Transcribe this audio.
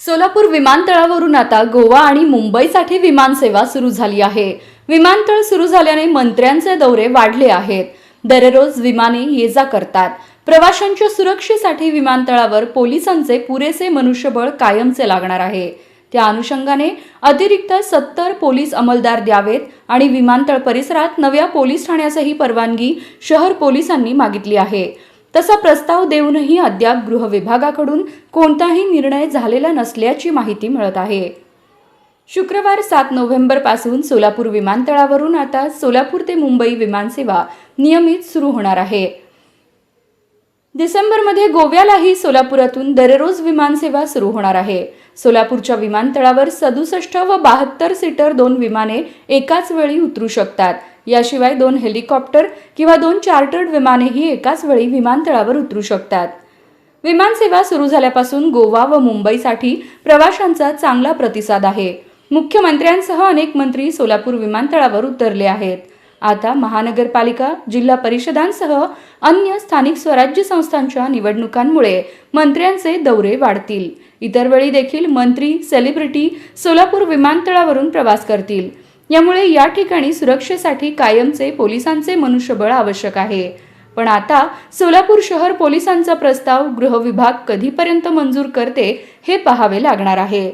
सोलापूर विमानतळावरून आता गोवा आणि मुंबईसाठी विमानसेवा सुरू झाली आहे. विमानतळ सुरू झाल्याने मंत्र्यांचे दौरे वाढले आहेत. दररोज विमाने ये जा करतात. प्रवाशांच्या सुरक्षेसाठी विमानतळावर पोलिसांचे पुरेसे मनुष्यबळ कायमचे लागणार आहे. त्या अनुषंगाने अतिरिक्त सत्तर पोलीस अंमलदार द्यावेत आणि विमानतळ परिसरात नव्या पोलीस ठाण्यासही परवानगी शहर पोलिसांनी मागितली आहे. तसा प्रस्ताव देऊनही अद्याप गृह विभागाकडून कोणताही निर्णय झालेला नसल्याची माहिती मिळत आहे. शुक्रवार सात नोव्हेंबरपासून सोलापूर विमानतळावरून आता सोलापूर ते मुंबई विमानसेवा नियमित सुरू होणार आहे. डिसेंबरमध्ये गोव्यालाही सोलापुरातून दररोज विमानसेवा सुरू होणार आहे. सोलापूरच्या विमानतळावर सदुसष्ट व बहात्तर सीटर दोन विमाने एकाच वेळी उतरू शकतात. याशिवाय दोन हेलिकॉप्टर किंवा दोन चार्टर्ड विमानेही एकाच वेळी विमानतळावर उतरू शकतात. विमानसेवा सुरू झाल्यापासून गोवा व मुंबईसाठी प्रवाशांचा चांगला प्रतिसाद आहे. मुख्यमंत्र्यांसह अनेक मंत्री सोलापूर विमानतळावर उतरले आहेत. आता महानगरपालिका जिल्हा परिषदांसह अन्य स्थानिक स्वराज्य संस्थांच्या निवडणुकांमुळे मंत्र्यांचे दौरे वाढतील. इतर वेळी देखील मंत्री सेलिब्रिटी सोलापूर विमानतळावरून प्रवास करतील. यामुळे या ठिकाणी सुरक्षेसाठी कायमचे पोलिसांचे मनुष्यबळ आवश्यक आहे. पण आता सोलापूर शहर पोलिसांचा प्रस्ताव गृह विभाग कधीपर्यंत मंजूर करते हे पाहावे लागणार आहे.